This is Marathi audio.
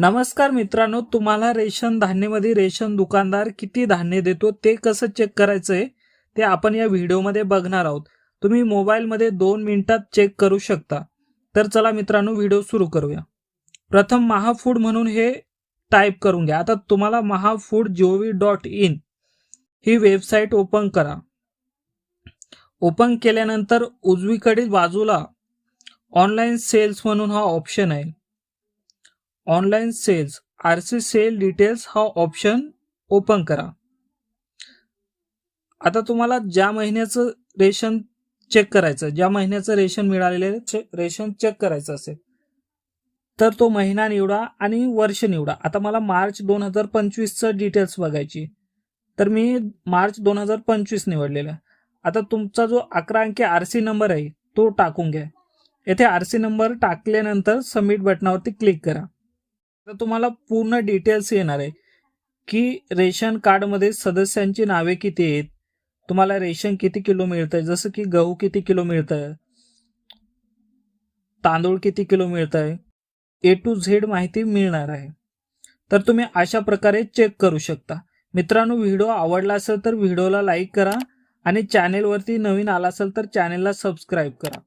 नमस्कार मित्रांनो तुम्हाला रेशन धान्यमध्ये रेशन दुकानदार किती धान्य देतो ते कसं चेक करायचं आहे ते आपण या व्हिडिओमध्ये बघणार आहोत. तुम्ही मोबाईलमध्ये दोन मिनिटात चेक करू शकता. तर चला मित्रांनो व्हिडिओ सुरू करूया. प्रथम महाफूड म्हणून हे टाईप करून घ्या. आता तुम्हाला Mahafood G O V dot in he website open करा. ओपन केल्यानंतर उजवीकडील बाजूला ऑनलाईन सेल्स म्हणून हा ऑप्शन आहे. Online sales R C sale details हा ऑप्शन ओपन करा. आता तुम्हाला ज्या महिन्याचं रेशन चेक करायचं ज्या महिन्याचं रेशन मिळालेलं चे- रेशन चेक करायचं असेल तर तो महिना निवडा आणि वर्ष निवडा. आता मला मार्च दोन हजार पंचवीसचं डिटेल्स बघायची तर मी मार्च दोन हजार पंचवीस निवडलेला आहे. आता तुमचा जो अकरा अंकी आर सी नंबर आहे तो टाकून घ्या. येथे आर सी नंबर टाकल्यानंतर सबमिट बटनावरती क्लिक करा. तर तुम्हाला पूर्ण डिटेल्स येणार आहे. की रेशन कार्डमध्ये सदस्यांची नावे किती आहेत? तुम्हाला रेशन किती किलो मिळतंय? जसं की गहू किती किलो मिळतंय? तांदूळ किती किलो मिळतंय? ए टू झेड माहिती मिळणार आहे. तर तुम्ही अशा प्रकारे चेक करू शकता. मित्रांनो व्हिडिओ आवडला असेल तर व्हिडिओला लाईक करा आणि चॅनेलवरती नवीन आला असेल तर चॅनेलला सबस्क्राईब करा.